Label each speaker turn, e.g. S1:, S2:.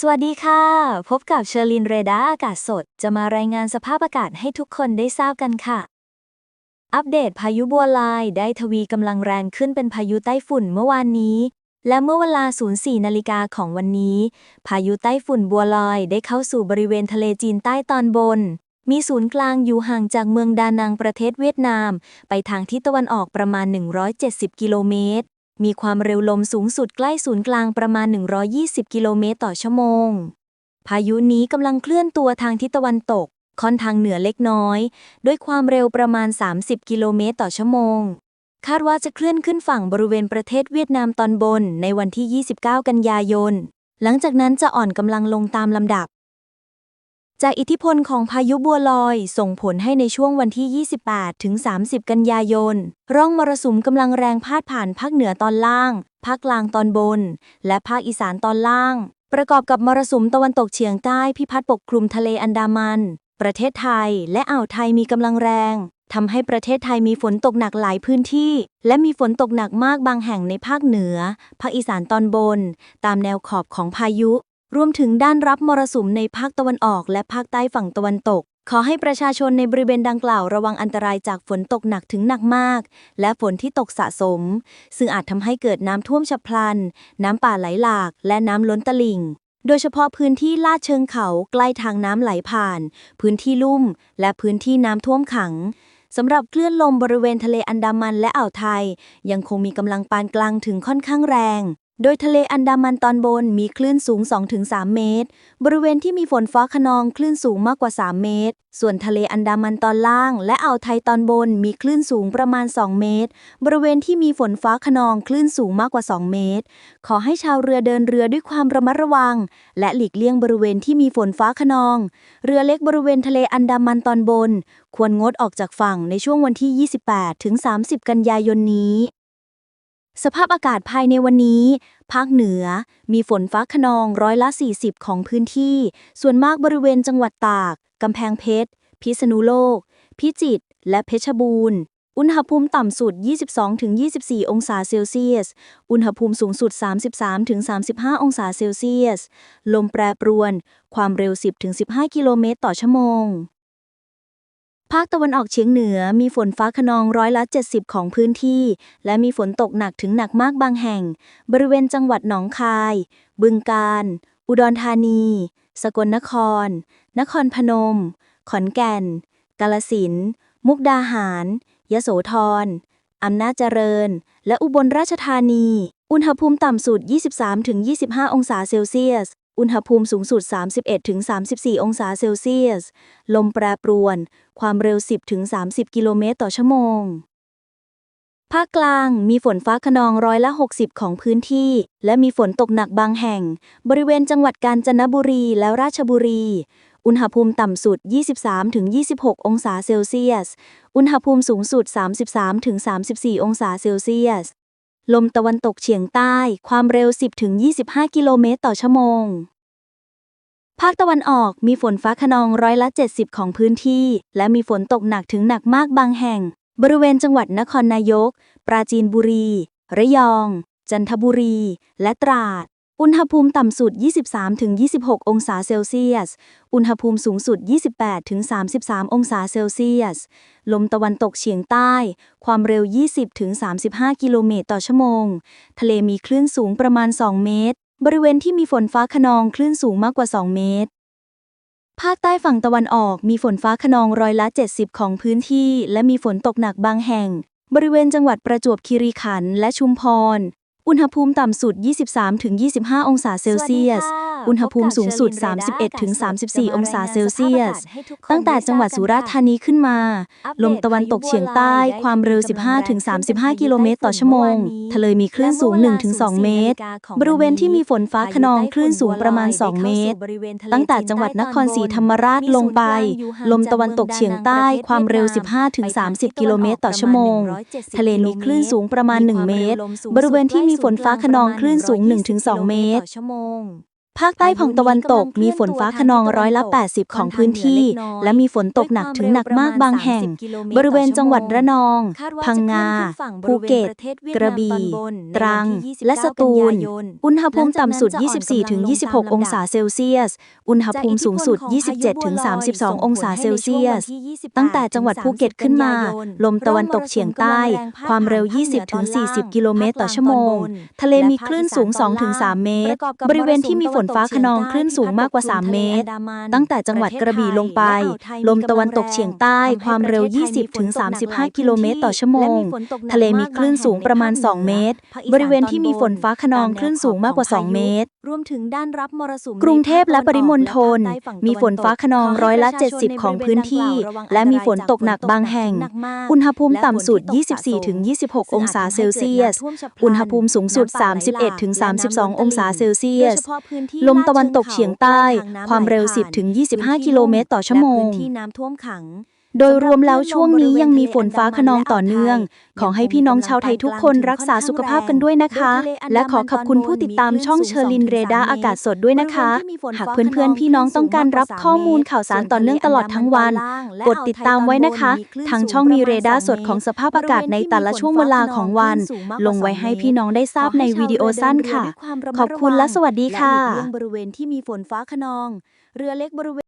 S1: สวัสดีค่ะ พบกับเชอร์ลินเรดาร์อากาศสด จะมารายงานสภาพอากาศให้ทุกคนได้ทราบกันค่ะ อัปเดตพายุบัวลายได้ทวีกำลังแรงขึ้นเป็นพายุไต้ฝุ่นเมื่อวานนี้ และเมื่อเวลา 04 นาฬิกาของวันนี้ พายุไต้ฝุ่นบัวลอยได้เข้าสู่บริเวณทะเลจีนใต้ตอนบน มีศูนย์กลางอยู่ห่างจากเมืองดานังประเทศเวียดนาม ไปทางทิศตะวันออกประมาณ 170 กิโลเมตร มีความเร็วลมสูงสุดใกล้ศูนย์กลางประมาณ 120 กิโลเมตรต่อชั่วโมง พายุนี้กำลังเคลื่อนตัวทางทิศตะวันตก ค่อนทางเหนือเล็กน้อย ด้วยความเร็วประมาณ 30 กิโลเมตรต่อชั่วโมง คาดว่าจะเคลื่อนขึ้นฝั่งบริเวณประเทศเวียดนามตอนบนในวันที่ 29 กันยายน หลังจากนั้นจะอ่อนกำลังลงตามลำดับ จากอิทธิพลของพายุบัวลอย ส่งผลให้ในช่วงวันที่ 28 ถึง 30 กันยายน ร่องมรสุมกำลังแรงพาดผ่านภาคเหนือตอนล่าง ภาคกลางตอนบน และภาคอีสานตอนล่าง ประกอบกับมรสุมตะวันตกเฉียงใต้พิพัดปกคลุมทะเลอันดามัน ประเทศไทยและอ่าวไทยมีกำลังแรงทำให้ประเทศไทยมีฝนตกหนักหลายพื้นที่ และมีฝนตกหนักมากบางแห่งในภาคเหนือ ภาคอีสานตอนบน ตามแนวขอบของพายุ รวมถึงด้านรับมรสุมในภาคตะวันออก และภาคใต้ฝั่งตะวันตก ขอให้ประชาชนในบริเวณดังกล่าวระวังอันตรายจากฝนตกหนักถึงหนักมาก และฝนที่ตกสะสม ซึ่งอาจทำให้เกิดน้ำท่วมฉับพลัน น้ำป่าไหลหลาก และน้ำล้นตลิ่งโดยเฉพาะพื้นที่ลาดเชิงเขาใกล้ทางน้ำไหลผ่าน พื้นที่ลุ่ม และพื้นที่น้ำท่วมขังสำหรับคลื่นลมบริเวณทะเลอันดามันและอ่าวไทย ยังคงมีกำลังปานกลางถึงค่อนข้างแรง โดยทะเลอันดามันตอนบนมีคลื่นสูง 2-3 เมตร บริเวณที่มีฝนฟ้าขนองคลื่นสูงมากกว่า 3 เมตร ส่วนทะเลอันดามันตอนล่าง และอ่าวไทยตอนบนมีคลื่นสูงประมาณ 2 เมตร บริเวณที่มีฝนฟ้าขนองคลื่นสูงมากกว่า 2 เมตร ขอให้ชาวเรือเดินเรือด้วยความระมัดระวัง และหลีกเลี่ยงบริเวณที่มีฝนฟ้าขนอง เรือเล็กบริเวณทะเลอันดามันตอนบน ควรงดออกจากฝั่งในช่วงวันที่ 28-30 กันยายนนี้ สภาพอากาศภายในวันนี้ ภาคเหนือ มีฝนฟ้าขนองร้อยละ 40 ของพื้นที่ ส่วนมากบริเวณจังหวัดตาก กำแพงเพชร พิษณุโลก พิจิตร และเพชรบูรณ์ อุณหภูมิต่ำสุด 22-24 องศาเซลเซียส อุณหภูมิสูงสุด 33-35 องศาเซลเซียส ลมแปรปรวน ความเร็ว 10-15 กิโลเมตรต่อชั่วโมง ภาคตะวันออกเฉียงเหนือมีฝนฟ้าขนองร้อยละ 70 ของพื้นที่ และมีฝนตกหนักถึงหนักมากบางแห่ง บริเวณจังหวัดหนองคาย บึงกาฬ อุดรธานี สกลนคร นครพนม ขอนแก่น กาลสิน มุกดาหาร ยโสธร อำนาจเจริญ และอุบลราชธานี อุณหภูมิต่ำสุด 23-25 องศาเซลเซียส อุณหภูมิสูงสุด 31-34 องศาเซลเซียส ลมแปรปรวน ความเร็ว 10-30 กิโลเมตรต่อชั่วโมง ภาคกลางมีฝนฟ้าขนองร้อยละ 60 ของพื้นที่ และมีฝนตกหนักบางแห่ง บริเวณจังหวัดกาญจนบุรีและราชบุรี อุณหภูมิต่ำสุด 23-26 องศาเซลเซียส อุณหภูมิสูงสุด 33-34 องศาเซลเซียส ลมตะวันตกเฉียงใต้ ความเร็ว 10-25 กิโลเมตรต่อชั่วโมง ภาคตะวันออกมีฝนฟ้าขนองร้อยละ 70 ของพื้นที่ และมีฝนตกหนักถึงหนักมากบางแห่ง บริเวณจังหวัดนครนายก ปราจีนบุรี ระยอง จันทบุรี และตราด อุณหภูมิต่ำสุด 23-26 องศาเซลเซียส อุณหภูมิสูงสุด 28-33 องศาเซลเซียส ลมตะวันตกเฉียงใต้ ความเร็ว 20-35 กิโลเมตรต่อชั่วโมง ทะเลมีคลื่นสูงประมาณ 2 เมตร บริเวณที่มีฝนฟ้าขนองคลื่นสูงมากกว่า 2 เมตร ภาคใต้ฝั่งตะวันออกมีฝนฟ้าขนองร้อยละ 70 ของพื้นที่ และมีฝนตกหนักบางแห่ง บริเวณจังหวัดประจวบคีรีขันธ์และชุมพร อุณหภูมิต่ำสุด 23-25 องศาเซลเซียส อุณหภูมิสูงสุด 31-34 องศาเซลเซียส ตั้งแต่จังหวัดสุราษฎร์ธานีขึ้นมา ลมตะวันตกเฉียงใต้ ความเร็ว 15-35 กิโลเมตรต่อชั่วโมง ทะเลมีคลื่นสูง 1-2 เมตร บริเวณที่มีฝนฟ้าขนองคลื่นสูงประมาณ 2 เมตร ตั้งแต่จังหวัดนครศรีธรรมราชลงไป ลมตะวันตกเฉียงใต้ ความเร็ว 15-30 กิโลเมตรต่อชั่วโมง ทะเลมีคลื่นสูงประมาณ 1 เมตร บริเวณที่มีฝนฟ้าขนองคลื่นสูง 1-2 เมตร
S2: ภาคใต้ฝั่งตะวันตกมีฝนฟ้าขนองร้อยละ 80 ของพื้นที่ และมีฝนตกหนักถึงหนักมากบางแห่ง บริเวณจังหวัดระนอง พังงาภูเก็ต กระบี่ตรัง และสตูล อุณหภูมิต่ำสุด 24-26 องศาเซลเซียส อุณหภูมิสูงสุด 27-32 องศาเซลเซียส ตั้งแต่จังหวัดภูเก็ตขึ้นมา ลมตะวันตกเฉียงใต้ ความเร็ว 20-40 กิโลเมตรต่อชั่วโมง ทะเลมีคลื่นสูง 2-3 เมตร บริเวณที่มีฝนฟ้าขนองคลื่นสูงมากกว่า 3 เมตร ตั้งแต่จังหวัดกระบี่ลงไป ลมตะวันตกเฉียงใต้ความเร็ว 20-35 กิโลเมตรต่อชั่วโมง ทะเลมีคลื่นสูงประมาณ 2 เมตร บริเวณที่มีฝนฟ้าขนองคลื่นสูงมากกว่า 2 เมตร
S1: รวมถึงด้านรับมรสุม
S2: กรุงเทพและปริมณฑลมีฝนฟ้าขนองร้อยละ 70 ของพื้นที่ และมีฝนตกหนักบางแห่ง อุณหภูมิต่ำสุด 24-26 องศาเซลเซียส อุณหภูมิสูงสุด 31-32 องศาเซลเซียสลมตะวันตกเฉียงใต้ ความเร็ว 10-25 กิโลเมตรต่อชั่วโมง
S1: ที่น้ำท่วมขัง
S2: โดยรวมแล้วช่วงนี้ยังมีฝนฟ้าขนองต่อเนื่อง ขอให้พี่น้องชาวไทยทุกคนรักษาสุขภาพกันด้วยนะคะ และขอขอบคุณผู้ติดตามช่องเชอร์ลินเรดาร์อากาศสดด้วยนะคะ หากเพื่อนๆ พี่น้องต้องการรับข้อมูลข่าวสารต่อเนื่องตลอดทั้งวัน กดติดตามไว้นะคะ ทางช่องมีเรดาร์สดของสภาพอากาศในแต่ละช่วงเวลาของวัน ลงไว้ให้พี่น้องได้ทราบในวิดีโอสั้นค่ะ ขอบคุณและสวัสดีค่ะ
S1: บริเวณที่มีฝนฟ้าขนอง เรือเล็กบริเวณ